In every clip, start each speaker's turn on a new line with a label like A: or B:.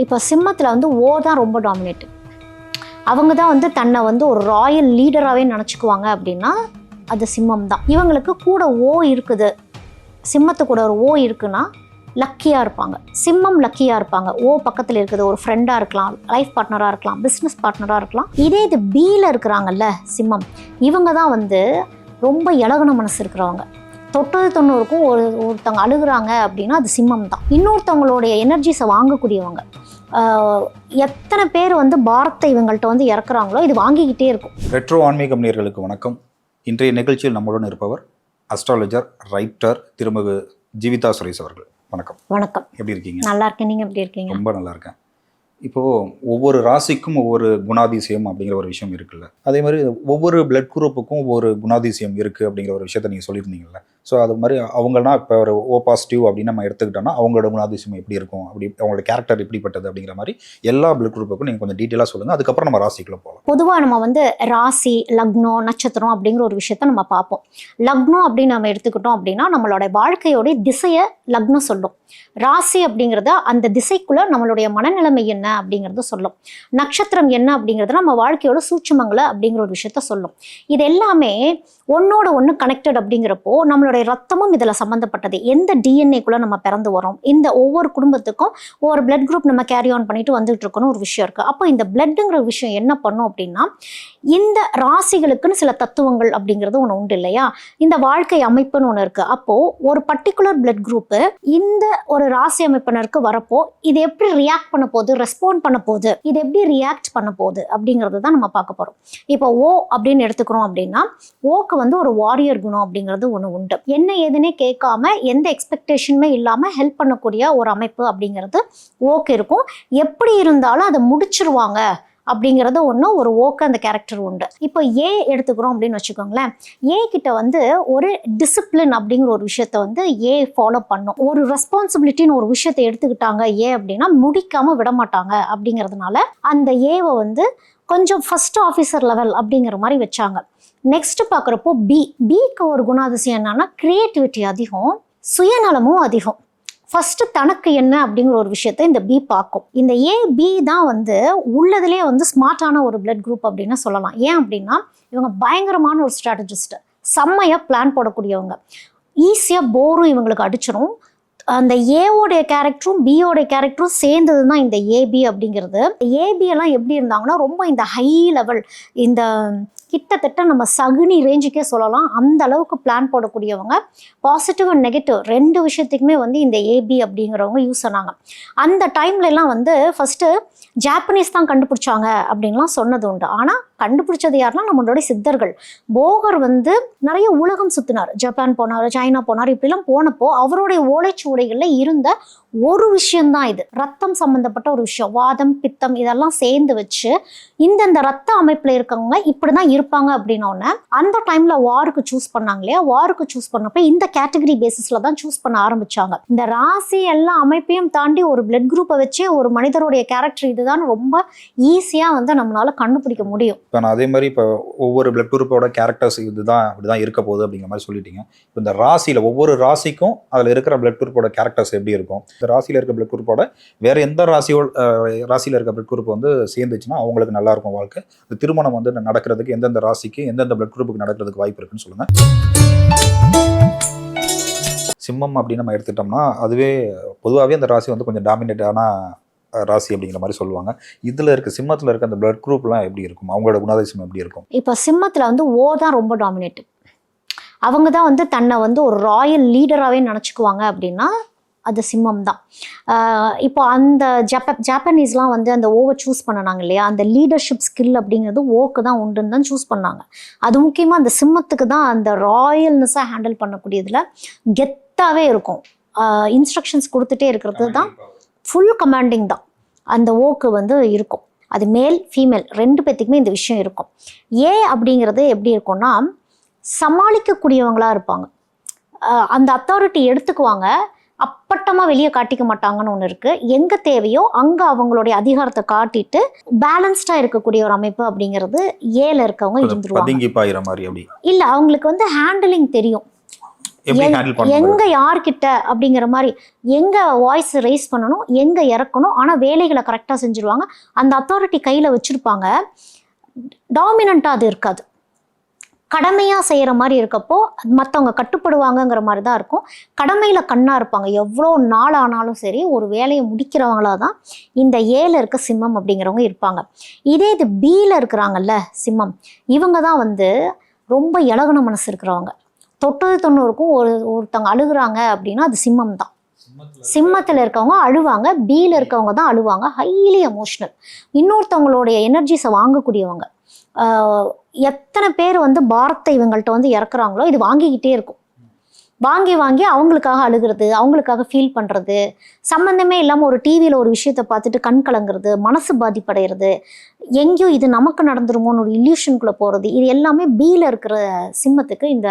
A: இப்போ சிம்மத்தில் வந்து ஓ தான் ரொம்ப டாமினேட் அவங்க தான் வந்து தன்னை வந்து ஒரு ராயல் லீடராகவே நினச்சிக்குவாங்க அப்படின்னா அது சிம்மம் தான். இவங்களுக்கு கூட ஓ இருக்குது. சிம்மத்து கூட ஒரு ஓ இருக்குன்னா லக்கியாக இருப்பாங்க. சிம்மம் லக்கியாக இருப்பாங்க. ஓ பக்கத்தில் இருக்குது ஒரு ஃப்ரெண்டாக இருக்கலாம் லைஃப் பார்ட்னராக இருக்கலாம் பிஸ்னஸ் பார்ட்னராக இருக்கலாம். இதே இது பியில் இருக்கிறாங்கல்ல சிம்மம். இவங்க தான் வந்து ரொம்ப இலகுன மனசு இருக்கிறவங்க. தொட்டது தொண்ணூறுக்கும் ஒரு ஒருத்தவங்க அழுகுறாங்க அப்படின்னா அது சிம்மம் தான். இன்னொருத்தவங்களுடைய எனர்ஜிஸை வாங்கக்கூடியவங்க. எத்தனை பேர் வந்து பாரத்தை இவங்கள்ட்ட வந்து இறக்குறாங்களோ இது வாங்கிக்கிட்டே இருக்கும்.
B: ரெட்ரோ ஆன்மீகம் நேயர்களுக்கு வணக்கம். இன்றைய நிகழ்ச்சியில் நம்முடன் இருப்பவர் அஸ்ட்ராலஜர் ரைட்டர் திருமகு ஜீவிதா சுரேஷ் அவர்கள். வணக்கம்.
A: வணக்கம்.
B: எப்படி இருக்கீங்க?
A: நல்லா இருக்கேன். நீங்கள் எப்படி இருக்கீங்க?
B: ரொம்ப நல்லா இருக்கேன். இப்போது ஒவ்வொரு ராசிக்கும் ஒவ்வொரு குணாதிசயம் அப்படிங்கிற ஒரு விஷயம் இருக்குல்ல. அதே மாதிரி ஒவ்வொரு பிளட் குரூப்புக்கும் ஒவ்வொரு குணாதிசயம் இருக்குது அப்படிங்கிற ஒரு விஷயத்த நீங்கள் சொல்லியிருந்தீங்கல்ல. ஸோ அது மாதிரி அவங்கன்னா இப்போ ஒரு ஓ பாசிட்டிவ் அப்படின்னு நம்ம எடுத்துக்கிட்டோம்னா அவங்களோட குணாதிசயம் எப்படி இருக்கும்? அப்படி அவங்களோட கேரக்டர் எப்படிப்பட்டது அப்படிங்கிற மாதிரி எல்லா பிளட் குரூப்புக்கும் நீங்கள் கொஞ்சம் டீட்டெயிலாக சொல்லுங்கள் அதுக்கப்புறம் நம்ம ராசிக்குள்ளே போகலாம்
A: பொதுவாக நம்ம வந்து ராசி லக்னம் நட்சத்திரம் அப்படிங்கிற ஒரு விஷயத்த நம்ம பார்ப்போம். லக்னம் அப்படின்னு நம்ம எடுத்துக்கிட்டோம் அப்படின்னா நம்மளோட வாழ்க்கையோடைய திசையை லக்னம் சொல்லும். ராசி அப்படிங்கிறத அந்த திசைக்குள்ளே நம்மளுடைய மனநிலைமை என்ன? அப்படிங்கிறத சொல்லும். நட்சத்திரம் என்ன அப்படிங்கிறது நம்ம வாழ்க்கையோட சூட்சுமங்களை அப்படிங்கிற ஒரு விஷயத்த சொல்லும். இது எல்லாமே ஒன்னோட ஒன்று கனெக்டட் அப்படிங்கிறப்போ நம்மளுடைய ரத்தமும் இதில் சம்மந்தப்பட்டது எந்த டிஎன்ஏக்குள்ளே நம்ம பிறந்து வரோம் இந்த ஒவ்வொரு குடும்பத்துக்கும் ஒவ்வொரு பிளட் குரூப் நம்ம கேரி ஆன் பண்ணிட்டு வந்துட்டு இருக்கணும் ஒரு விஷயம் இருக்குது அப்போ இந்த பிளட்டுங்கிற விஷயம் என்ன பண்ணும் அப்படின்னா இந்த ராசிகளுக்குன்னு சில தத்துவங்கள் அப்படிங்கிறது ஒன்று உண்டு இல்லையா? இந்த வாழ்க்கை அமைப்புன்னு ஒன்று இருக்குது அப்போது ஒரு பர்டிகுலர் பிளட் குரூப்பு இந்த ஒரு ராசி அமைப்பினருக்கு வரப்போ இது எப்படி ரியாக்ட் பண்ண போகுது? ரெஸ்பாண்ட் பண்ண போகுது. இது எப்படி ரியாக்ட் பண்ண போகுது அப்படிங்கிறது தான் நம்ம பார்க்க போகிறோம் இப்போ ஓ அப்படின்னு எடுத்துக்கிறோம் அப்படின்னா ஓக்கு வந்து ஒரு வாரியர் குணம் அப்படிங்கிறது ஒன்று உண்டு. என்ன ஏதுன்னே கேட்காம எந்த எக்ஸ்பெக்டேஷனுமே இல்லாமல் ஹெல்ப் பண்ணக்கூடிய ஒரு அமைப்பு அப்படிங்கிறது ஓக்கு இருக்கும். எப்படி இருந்தாலும் அதை முடிச்சிருவாங்க. அப்படிங்கிறது ஒன்று ஒரு ஓக்க அந்த கேரக்டர் உண்டு. இப்போ ஏ எடுத்துக்கிறோம் அப்படின்னு வச்சுக்கோங்களேன். ஏ கிட்ட வந்து ஒரு டிசிப்ளின் அப்படிங்கிற ஒரு விஷயத்த வந்து ஏ ஃபாலோ பண்ணும். ஒரு ரெஸ்பான்சிபிலிட்டின்னு ஒரு விஷயத்தை எடுத்துக்கிட்டாங்க ஏ அப்படின்னா முடிக்காம விட மாட்டாங்க அப்படிங்கிறதுனால அந்த ஏவை வந்து கொஞ்சம் ஃபர்ஸ்ட் ஆஃபீஸர் லெவல் அப்படிங்கிற மாதிரி வச்சாங்க. நெக்ஸ்ட் பார்க்குறப்போ பி பிக்கு ஒரு குணாதிசயம் என்னன்னா கிரியேட்டிவிட்டி அதிகம் சுயநலமும் அதிகம். ஃபஸ்ட்டு தனக்கு என்ன அப்படிங்கிற ஒரு விஷயத்த இந்த பி பார்க்கும். இந்த ஏ பி தான் வந்து உள்ளதுலேயே வந்து ஸ்மார்ட்டான ஒரு பிளட் குரூப் அப்படின்னு சொல்லலாம். ஏன் அப்படின்னா இவங்க பயங்கரமான ஒரு ஸ்ட்ராட்டஜிஸ்ட் செம்மையாக பிளான் போடக்கூடியவங்க. ஈஸியாக போரும் இவங்களுக்கு அடிச்சிடும் அந்த ஏவோடைய கேரக்டரும் பியோடைய கேரக்டரும் சேர்ந்தது தான் இந்த ஏபி அப்படிங்கிறது. ஏபி எல்லாம் எப்படி இருந்தாங்கன்னா ரொம்ப இந்த ஹை லெவல் இந்த கிட்டத்தட்ட நம்ம சகுனி ரேஞ்சுக்கே சொல்லலாம். அந்த அளவுக்கு பிளான் போடக்கூடியவங்க. பாசிட்டிவ் அண்ட் நெகட்டிவ் ரெண்டு விஷயத்துக்குமே வந்து இந்த ஏபி அப்படிங்கிறவங்க யூஸ் பண்ணாங்க. அந்த டைம்லலாம் வந்து ஃபஸ்ட்டு ஜாப்பனீஸ் தான் கண்டுபிடிச்சாங்க அப்படின்லாம் சொன்னது உண்டு. ஆனால் கண்டுபிடிச்சது யாருன்னா நம்மளோட சித்தர்கள். போகர் வந்து நிறைய உலகம் சுற்றினார் ஜப்பான் போனார் சைனா போனார் இப்படிலாம் போனப்போ அவருடைய ஓலைச்சுவடைகளில் இருந்த ஒரு விஷயம்தான் இது. ரத்தம் சம்மந்தப்பட்ட ஒரு விஷயம். வாதம் பித்தம் இதெல்லாம் சேர்ந்து வச்சு இந்தந்த ரத்த அமைப்பில் இருக்கவங்க இப்படி தான் இருப்பாங்க அப்படின்னோடனே அந்த டைம்ல வாருக்கு சூஸ் பண்ணாங்க இல்லையா? வாருக்கு சூஸ் பண்ணப்ப இந்த கேட்டகரி பேசிஸ்ல தான் சூஸ் பண்ண ஆரம்பிச்சாங்க. இந்த ராசி எல்லா அமைப்பையும் தாண்டி ஒரு பிளட் குரூப்பை வச்சே ஒரு மனிதருடைய கேரக்டர் இதுதான் ரொம்ப ஈஸியா வந்து நம்மளால கண்டுபிடிக்க முடியும்.
B: இப்போ நான் அதே மாதிரி இப்போ ஒவ்வொரு பிளட் குரூப்போட கேரக்டர்ஸ் இதுதான் அப்படிதான் இருக்க போகுது அப்படிங்கிற மாதிரி சொல்லிட்டீங்க. இப்போ இந்த ராசியில் ஒவ்வொரு ராசிக்கும் அதில் இருக்கிற பிளட் குரூப்போட கேரக்டர்ஸ் எப்படி இருக்கும்? இந்த ராசியில் இருக்க பிளட் குரூப்போட வேற எந்த ராசியோ ராசியில் இருக்க பிளட் குரூப் வந்து சேர்ந்துச்சுன்னா அவங்களுக்கு நல்லா இருக்கும் வாழ்க்கை. இந்த திருமணம் வந்து நடக்கிறதுக்கு எந்தெந்த ராசிக்கு எந்தெந்த பிளட் குரூப்புக்கு நடக்கிறதுக்கு வாய்ப்பு இருக்குன்னு சொல்லுங்கள் சிம்மம் அப்படின்னு நம்ம எடுத்துட்டோம்னா அதுவே பொதுவாகவே அந்த ராசி வந்து கொஞ்சம் டாமினேட்டான ராசி அப்படிங்கிற மாதிரி சொல்லுவாங்க. இதில் இருக்க சிம்மத்தில் இருக்க அந்த பிளட் குரூப்லாம் எப்படி இருக்கும்? அவங்களோட குணாதிசயம் எப்படி இருக்கும்?
A: இப்போ சிம்மத்தில் வந்து ஓ தான் ரொம்ப டாமினேட் அவங்க தான் வந்து தன்னை வந்து ஒரு ராயல் லீடராகவே நினச்சிக்குவாங்க அப்படின்னா அது சிம்மம் தான். இப்போ அந்த ஜப்ப ஜாப்பனீஸ்லாம் வந்து அந்த ஓவை சூஸ் பண்ணனாங்க இல்லையா? அந்த லீடர்ஷிப் ஸ்கில் அப்படிங்கிறது ஓக்கு தான் உண்டுன்னு தான் சூஸ் பண்ணாங்க. அது முக்கியமாக அந்த சிம்மத்துக்கு தான் அந்த ராயல்னஸாக ஹேண்டில் பண்ணக்கூடியதில் கெத்தாகவே இருக்கும். இன்ஸ்ட்ரக்ஷன்ஸ் கொடுத்துட்டே இருக்கிறது தான் ஃபுல் கமாண்டிங் தான். அந்த ஓக்கு வந்து இருக்கும். அது மேல் ஃபீமேல் ரெண்டு பேத்துக்குமே இந்த விஷயம் இருக்கும். ஏ அப்படிங்கிறது எப்படி இருக்கும்னா சமாளிக்கக்கூடியவங்களா இருப்பாங்க. அந்த அத்தாரிட்டி எடுத்துக்குவாங்க. அப்பட்டமாக வெளியே காட்டிக்க மாட்டாங்கன்னு ஒன்று இருக்குது எங்கே தேவையோ அங்கே அவங்களுடைய அதிகாரத்தை காட்டிட்டு பேலன்ஸ்டாக இருக்கக்கூடிய ஒரு அமைப்பு அப்படிங்கிறது ஏல இருக்கவங்க இருந்துருவாங்க. இல்லை அவங்களுக்கு வந்து ஹேண்டிலிங் தெரியும். எங்க யார்கிட்ட அப்படிங்கிற மாதிரி எங்க வாய்ஸ் ரைஸ் பண்ணணும் எங்க இறக்கணும் ஆனா வேலைகளை கரெக்டா செஞ்சுருவாங்க. அந்த அத்தாரிட்டி கையில வச்சிருப்பாங்க. டாமினண்டா அது இருக்காது. கடமையா செய்யற மாதிரி இருக்கப்போ மற்றவங்க கட்டுப்படுவாங்கங்கிற மாதிரி தான் இருக்கும். கடமையில கண்ணா இருப்பாங்க. எவ்வளோ நாள் ஆனாலும் சரி ஒரு வேலையை முடிக்கிறவங்களா தான் இந்த ஏல இருக்க சிம்மம் அப்படிங்கிறவங்க இருப்பாங்க. இதே இது பியில் இருக்கிறாங்கல்ல சிம்மம். இவங்க தான் வந்து ரொம்ப இலகுன மனசு இருக்கிறவங்க. தொட்டது தொண்ணூறுக்கும் ஒரு ஒருத்தவங்க அழுகுறாங்க அப்படின்னா அது சிம்மம் தான். சிம்மத்தில் இருக்கவங்க அழுவாங்க. பியில் இருக்கவங்க தான் அழுவாங்க. ஹைலி எமோஷ்னல் இன்னொருத்தவங்களுடைய எனர்ஜிஸை வாங்கக்கூடியவங்க. எத்தனை பேர் வந்து பாரத்தை இவங்கள்ட்ட வந்து இறக்குறாங்களோ இது வாங்கிக்கிட்டே இருக்கும். வாங்கி வாங்கி அவங்களுக்காக அழுகிறது அவங்களுக்காக ஃபீல் பண்ணுறது சம்மந்தமே இல்லாமல் ஒரு டிவியில் ஒரு விஷயத்தை பார்த்துட்டு கண் கலங்குறது மனசு பாதிப்படைகிறது எங்கேயோ இது நமக்கு நடந்துருமோன்னு ஒரு இல்யூஷனுக்குள்ளே போகிறது இது எல்லாமே பியில் இருக்கிற சிம்மத்துக்கு இந்த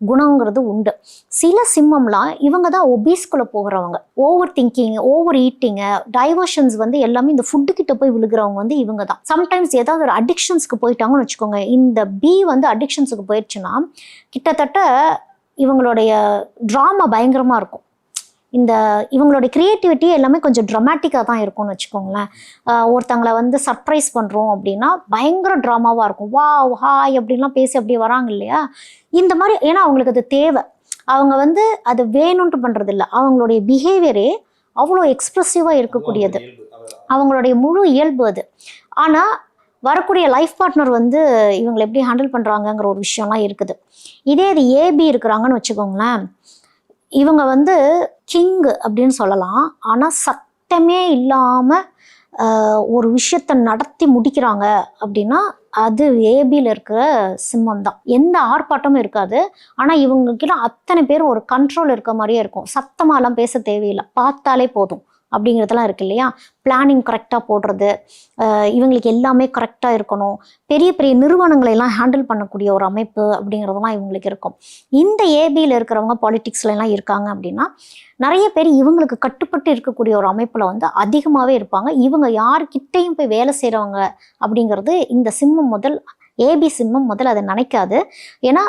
A: குணங்கிறது உண்டு. சில சிம்மம்லாம் இவங்க தான் ஒபீஸ்குள்ளே போகிறவங்க. Over thinking over eating diversions வந்து எல்லாமே இந்த ஃபுட்டு கிட்ட போய் விழுகிறவங்க வந்து இவங்க தான். சம்டைம்ஸ் ஏதாவது ஒரு அடிக்ஷன்ஸ்க்கு போயிட்டாங்கன்னு வச்சுக்கோங்க. இந்த பி வந்து அடிக்ஷன்ஸுக்கு போயிடுச்சுன்னா கிட்டத்தட்ட இவங்களுடைய ட்ராமா பயங்கரமாக இருக்கும். இந்த இவங்களுடைய க்ரியேட்டிவிட்டி எல்லாமே கொஞ்சம் ட்ரமாட்டிக்காக தான் இருக்கும்னு வச்சுக்கோங்களேன். ஒருத்தங்களை வந்து சர்ப்ரைஸ் பண்ணுறோம் அப்படின்னா பயங்கர ட்ராமாவாக இருக்கும். வா ஹாய் அப்படின்லாம் பேசி அப்படியே வராங்க இல்லையா? இந்த மாதிரி ஏன்னா அவங்களுக்கு அது தேவை. அவங்க வந்து அது வேணும்ன்ட்டு பண்ணுறது இல்லை அவங்களுடைய பிஹேவியரே அவ்வளோ எக்ஸ்ப்ரெசிவாக இருக்கக்கூடியது. அவங்களுடைய முழு இயல்பு அது. ஆனால் வரக்கூடிய லைஃப் பார்ட்னர் வந்து இவங்களை எப்படி ஹேண்டில் பண்ணுறாங்கங்கிற ஒரு விஷயம்லாம் இருக்குது. இதே இது ஏபி இருக்கிறாங்கன்னு வச்சுக்கோங்களேன். இவங்க வந்து கிங் அப்படின்னு சொல்லலாம். ஆனால் சத்தமே இல்லாமல் ஒரு விஷயத்தை நடத்தி முடிக்கிறாங்க அப்படின்னா அது ஏபியில் இருக்கிற சிம்மம் தான். எந்த ஆர்ப்பாட்டமும் இருக்காது. ஆனால் இவங்கக்கிட்ட அத்தனை பேர் ஒரு கண்ட்ரோல் இருக்க மாதிரியே இருக்கும். சத்தமாலாம் பேச தேவையில்லை. பார்த்தாலே போதும். அப்படிங்கிறதெல்லாம் இருக்கு இல்லையா? பிளானிங் கரெக்டாக போடுறது இவங்களுக்கு எல்லாமே கரெக்டாக இருக்கணும். பெரிய பெரிய நிறுவனங்களை எல்லாம் ஹேண்டில் பண்ணக்கூடிய ஒரு அமைப்பு அப்படிங்கிறதெல்லாம் இவங்களுக்கு இருக்கும். இந்த ஏபியில் இருக்கிறவங்க பாலிட்டிக்ஸ்லாம் இருக்காங்க அப்படின்னா நிறைய பேர் இவங்களுக்கு கட்டுப்பட்டு இருக்கக்கூடிய ஒரு அமைப்பில் வந்து அதிகமாகவே இருப்பாங்க. இவங்க யார்கிட்டையும் போய் வேலை செய்கிறவங்க அப்படிங்கிறது இந்த சிம்மம் முதல் ஏபி சிம்மம் முதல் அதை நினைக்காது. ஏன்னா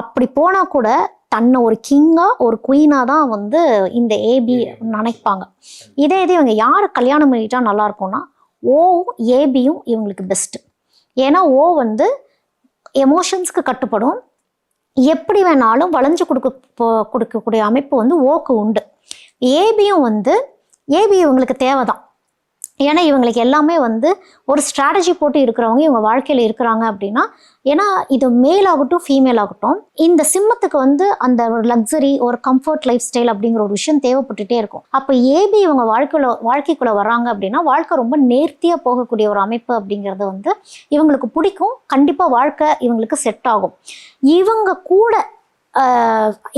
A: அப்படி போனால் கூட தன்னை ஒரு கிங்காக ஒரு குயினாக தான் வந்து இந்த ஏபி நினைப்பாங்க. இதே இது இவங்க யாரை கல்யாணம் பண்ணிட்டா நல்லா இருக்கும்னா ஓவும் ஏபியும் இவங்களுக்கு பெஸ்ட்டு ஏன்னா ஓ வந்து எமோஷன்ஸ்க்கு கட்டுப்படும். எப்படி வேணாலும் வளைஞ்சு கொடுக்க கொடுக்கக்கூடிய அமைப்பு வந்து ஓக்கு உண்டு. ஏபியும் வந்து ஏபி இவங்களுக்கு தேவைதான். ஏன்னா இவங்களுக்கு எல்லாமே வந்து ஒரு ஸ்ட்ராட்டஜி போட்டு இருக்கிறவங்க இவங்க வாழ்க்கையில் இருக்கிறாங்க அப்படின்னா ஏன்னா இது மேல் ஆகட்டும் ஃபீமேல் ஆகட்டும் இந்த சிம்மத்துக்கு வந்து அந்த ஒரு லக்ஸரி ஒரு கம்ஃபர்ட் லைஃப் ஸ்டைல் அப்படிங்கிற ஒரு விஷயம் தேவைப்பட்டுட்டே இருக்கும். அப்போ ஏபி இவங்க வாழ்க்கையில வாழ்க்கைக்குள்ளே வராங்க அப்படின்னா வாழ்க்கை ரொம்ப நேர்த்தியாக போகக்கூடிய ஒரு அமைப்பு அப்படிங்கிறது வந்து இவங்களுக்கு பிடிக்கும். கண்டிப்பாக வாழ்க்கை இவங்களுக்கு செட் ஆகும். இவங்க கூட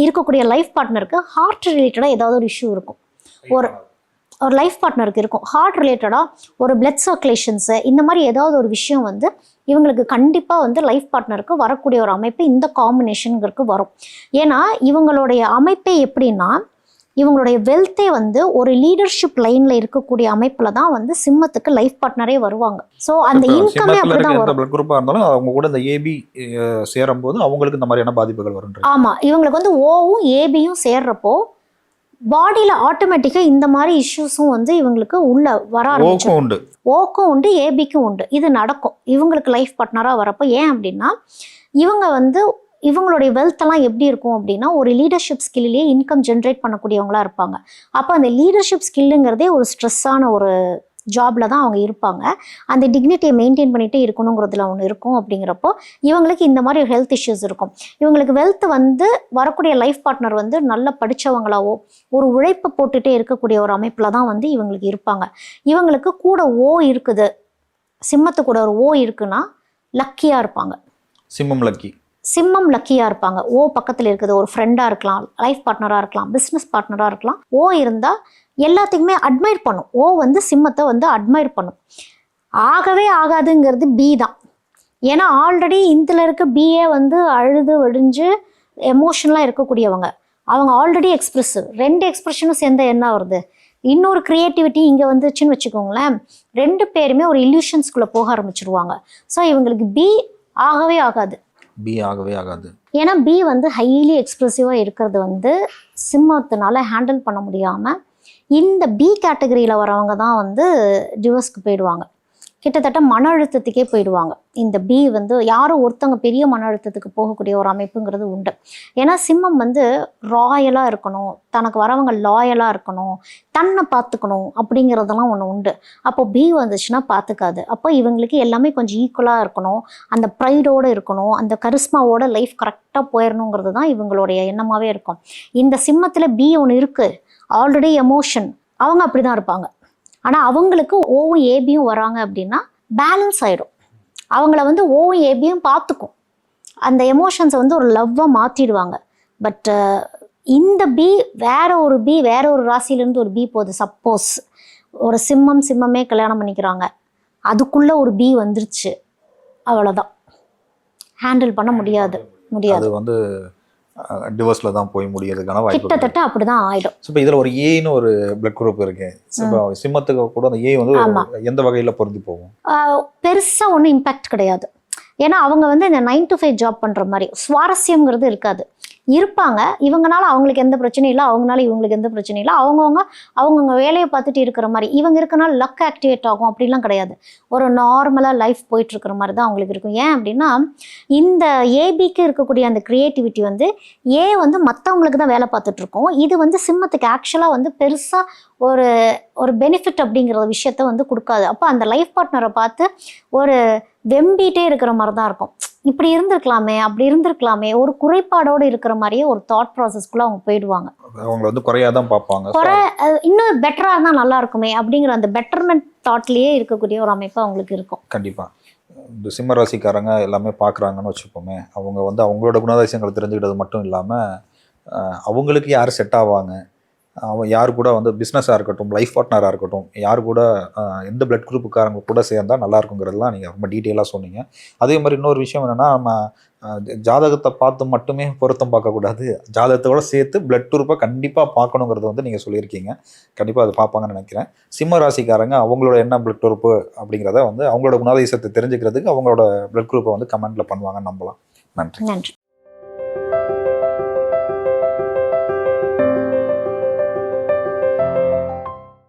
A: இருக்கக்கூடிய லைஃப் பார்ட்னருக்கு ஹார்ட் ரிலேட்டடாக ஏதாவது ஒரு இஷ்யூ இருக்கும். ஒரு ஒரு லைஃப் பார்ட்னருக்கு இருக்கும். ஹார்ட் ரிலேட்டடாக ஒரு பிளட் சர்க்குலேஷன்ஸு இந்த மாதிரி ஏதாவது ஒரு விஷயம் வந்து இவங்களுக்கு கண்டிப்பாக வந்து லைஃப் பார்ட்னருக்கு வரக்கூடிய ஒரு அமைப்பு இந்த காம்பினேஷனுங்கிறது வரும். ஏன்னா இவங்களுடைய அமைப்பே எப்படின்னா இவங்களுடைய வெல்த்தே வந்து ஒரு லீடர்ஷிப் லைனில் இருக்கக்கூடிய அமைப்பில் தான் வந்து சிம்மத்துக்கு லைஃப் பார்ட்னரே வருவாங்க. ஸோ அந்த இன்கமே
B: சிம்மத்தில்
A: அப்படி
B: இருக்க
A: தான்
B: எந்த
A: வரும்.
B: குரூப்பாக இருந்தாலும் அவங்க கூட இந்த ஏபி சேரும் போது அவங்களுக்கு இந்த மாதிரியான பாதிப்புகள் வரும்ன்றது.
A: ஆமாம் இவங்களுக்கு வந்து ஓவும் ஏபியும் சேர்றப்போ பாடியில் ஆட்டோமேட்டிக்காக இந்த மாதிரி இஷ்யூஸும் வந்து இவங்களுக்கு உள்ள வர ஆரம்பிச்சிடும்
B: உண்டு.
A: ஓக்கும் உண்டு ஏபிக்கும் உண்டு. இது நடக்கும். இவங்களுக்கு லைஃப் பார்ட்னராக வரப்போ ஏன் அப்படின்னா இவங்க வந்து இவங்களுடைய வெல்த்தெல்லாம் எப்படி இருக்கும் அப்படின்னா ஒரு லீடர்ஷிப் ஸ்கில்லையே இன்கம் ஜென்ரேட் பண்ணக்கூடியவங்களா இருப்பாங்க. அப்போ அந்த லீடர்ஷிப் ஸ்கில்லுங்கிறதே ஒரு ஸ்ட்ரெஸ்ஸான ஒரு ஜாப்ல தான் அவங்க இருப்பாங்க. அந்த டிக்னிட்டியை மெயின்டைன் பண்ணிகிட்டே இருக்கணுங்கிறதுல ஒன்று இருக்கும் அப்படிங்கிறப்போ இவங்களுக்கு இந்த மாதிரி ஹெல்த் இஷ்யூஸ் இருக்கும். இவங்களுக்கு வெல்த் வந்து வரக்கூடிய லைஃப் பார்ட்னர் வந்து நல்ல படித்தவங்களாவோ ஒரு உழைப்பு போட்டுட்டே இருக்கக்கூடிய ஒரு அமைப்பில் தான் வந்து இவங்களுக்கு இருப்பாங்க. இவங்களுக்கு கூட ஓ இருக்குது. சிம்மத்து கூட ஒரு ஓ இருக்குன்னா லக்கியாக இருப்பாங்க.
B: சிம்மம் லக்கி
A: சிம்மம் லக்கியாக இருப்பாங்க. ஓ பக்கத்தில் இருக்குது ஒரு ஃப்ரெண்டாக இருக்கலாம் லைஃப் பார்ட்னராக இருக்கலாம் பிஸ்னஸ் பார்ட்னராக இருக்கலாம். ஓ இருந்தால் எல்லாத்துக்குமே அட்மைர் பண்ணும். ஓ வந்து சிம்மத்தை வந்து அட்மைர் பண்ணும். ஆகவே ஆகாதுங்கிறது பி தான். ஏன்னா ஆல்ரெடி இதில் இருக்க பிஏ வந்து அழுது வடிஞ்சு எமோஷனலாக இருக்கக்கூடியவங்க. அவங்க ஆல்ரெடி எக்ஸ்பிரசிவ் ரெண்டு எக்ஸ்பிரஷனும் சேர்ந்தால் என்ன வருது இன்னொரு க்ரியேட்டிவிட்டி இங்கே வந்துச்சுன்னு வச்சுக்கோங்களேன் ரெண்டு பேருமே ஒரு இல்யூஷன்ஸ்குள்ளே போக ஆரம்பிச்சிருவாங்க. ஸோ இவங்களுக்கு பி ஆகவே ஆகாது.
B: பி ஆகவே ஆகாது.
A: ஏன்னா பி வந்து ஹைலி எக்ஸ்ப்ரெசிவாக இருக்கிறது வந்து சிம்மத்தினால ஹேண்டில் பண்ண முடியாமல் இந்த பி கேட்டகரியில் வரவங்க தான் வந்து டிவோர்ஸ்க்கு போயிடுவாங்க. கிட்டத்தட்ட மன அழுத்தத்துக்கே போயிடுவாங்க. இந்த பி வந்து யாரோ ஒருத்தவங்க பெரிய மன அழுத்தத்துக்கு போகக்கூடிய ஒரு அமைப்புங்கிறது உண்டு. ஏன்னா சிம்மம் வந்து ராயலாக இருக்கணும் தனக்கு வரவங்க லாயலாக இருக்கணும் தன்னை பார்த்துக்கணும் அப்படிங்கிறதெல்லாம் ஒன்று உண்டு. அப்போ பி வந்துச்சுன்னா பார்த்துக்காது. அப்போ இவங்களுக்கு எல்லாமே கொஞ்சம் ஈக்குவலாக இருக்கணும் அந்த ப்ரைடோடு இருக்கணும் அந்த கரிஸ்மாவோட லைஃப் கரெக்டாக போயிடணுங்கிறது தான் இவங்களுடைய எண்ணமாகவே இருக்கும். இந்த சிம்மத்தில் பி ஒன்று இருக்குது ஆல்ரெடி எமோஷன் அவங்க அப்படி தான் இருப்பாங்க. ஆனால் அவங்களுக்கு ஓவும் ஏபியும் வராங்க அப்படின்னா பேலன்ஸ் ஆகிடும் அவங்கள வந்து ஓவும் ஏபியும் பார்த்துக்கும். அந்த எமோஷன்ஸை வந்து ஒரு லவ்வாக மாற்றிடுவாங்க பட் இந்த பி வேற ஒரு பி வேற ஒரு ராசியிலேருந்து ஒரு பி போகுது. சப்போஸ் ஒரு சிம்மம் சிம்மமே கல்யாணம் பண்ணிக்கிறாங்க. அதுக்குள்ளே ஒரு பி வந்துருச்சு. அவ்வளோதான் ஹேண்டில் பண்ண முடியாது. முடியாது.
B: வந்து டிவோர்ஸில் தான் போய் முடியறதுக்கான வாய்ப்பு.
A: கிட்டத்தட்ட அப்படிதான் ஆயிடும்.
B: ஸோ இப்போ இதில் ஒரு ஏன்னு ஒரு பிளட் குரூப் இருக்கு. இப்போ சிம்மத்துக்கு கூட அந்த ஏ வந்து. எந்த வகையில் பொருந்தி போகும்?
A: பெருசாக ஒன்றும் இம்பேக்ட் கிடையாது. ஏன்னா அவங்க வந்து இந்த நைன் to ஃபைவ் ஜாப் பண்ணுற மாதிரி சுவாரஸ்யம்ங்கிறது இருக்காது. இருப்பாங்க. இவங்கனால அவங்களுக்கு எந்த பிரச்சனையும் இல்லை. அவங்கனால இவங்களுக்கு எந்த பிரச்சனையும் இல்லை. அவங்கவுங்க அவங்கவுங்க வேலையை பார்த்துட்டு இருக்கிற மாதிரி. இவங்க இருக்கனால லக் ஆக்டிவேட் ஆகும். அப்படிலாம் கிடையாது. ஒரு நார்மலாக லைஃப் போயிட்டு இருக்கிற மாதிரி தான் அவங்களுக்கு இருக்கும். ஏன் அப்படின்னா இந்த ஏபிக்கு இருக்கக்கூடிய அந்த க்ரியேட்டிவிட்டி வந்து ஏ வந்து மற்றவங்களுக்கு தான் வேலை பார்த்துட்டு இருக்கோம். இது வந்து சிம்மத்துக்கு ஆக்சுவலாக வந்து பெருசாக ஒரு ஒரு பெனிஃபிட் அப்படிங்கிற விஷயத்த வந்து கொடுக்காது. அப்போ அந்த லைஃப் பார்ட்னரை பார்த்து ஒரு வெம்பிகிட்டே இருக்கிற மாதிரி தான் இருக்கும். இப்படி இருந்திருக்கலாமே அப்படி இருந்திருக்கலாமே ஒரு குறைபாடோடு இருக்கிற மாதிரியே ஒரு தாட் ப்ராசஸ்க்குள்ளே அவங்க போயிடுவாங்க.
B: அவங்கள வந்து குறையா தான் பார்ப்பாங்க
A: குறை இன்னும் பெட்டராக இருந்தால் நல்லா இருக்குமே அப்படிங்கிற அந்த பெட்டர்மெண்ட் தாட்லேயே இருக்கக்கூடிய ஒரு அமைப்பு அவங்களுக்கு இருக்கும்.
B: கண்டிப்பா. இந்த சிம்ம ராசிக்காரங்க எல்லாமே பார்க்குறாங்கன்னு வச்சுப்போமே அவங்க வந்து அவங்களோட குணாதிசயங்களை தெரிஞ்சுக்கிட்டது மட்டும் இல்லாமல் அவங்களுக்கு யார் செட் ஆவாங்க? அவன் யார் கூட வந்து பிஸ்னஸாக இருக்கட்டும் லைஃப் பார்ட்னராக இருக்கட்டும் யார் கூட எந்த பிளட் குரூப்புக்காரங்க கூட சேர்ந்தா நல்லா இருக்குங்கிறதெல்லாம் நீங்கள் ரொம்ப டீட்டெயிலாக சொன்னீங்க. அதே மாதிரி இன்னொரு விஷயம் என்னென்னா நம்ம ஜாதகத்தை பார்த்து மட்டுமே பொருத்தம் பார்க்கக்கூடாது. ஜாதகத்தோட சேர்த்து பிளட் குரூப்பை கண்டிப்பாக பார்க்கணுங்கிறத வந்து நீங்கள் சொல்லியிருக்கீங்க. கண்டிப்பாக அதை பார்ப்பாங்கன்னு நினைக்கிறேன். சிம்ம ராசிக்காரங்க அவங்களோட என்ன பிளட் குரூப்பு அப்படிங்கிறத வந்து அவங்களோட குணாதிசத்தை தெரிஞ்சுக்கிறதுக்கு அவங்களோட பிளட் குரூப்பை வந்து கமெண்ட்டில் பண்ணுவாங்கன்னு நம்பலாம். நன்றி.
A: நன்றி.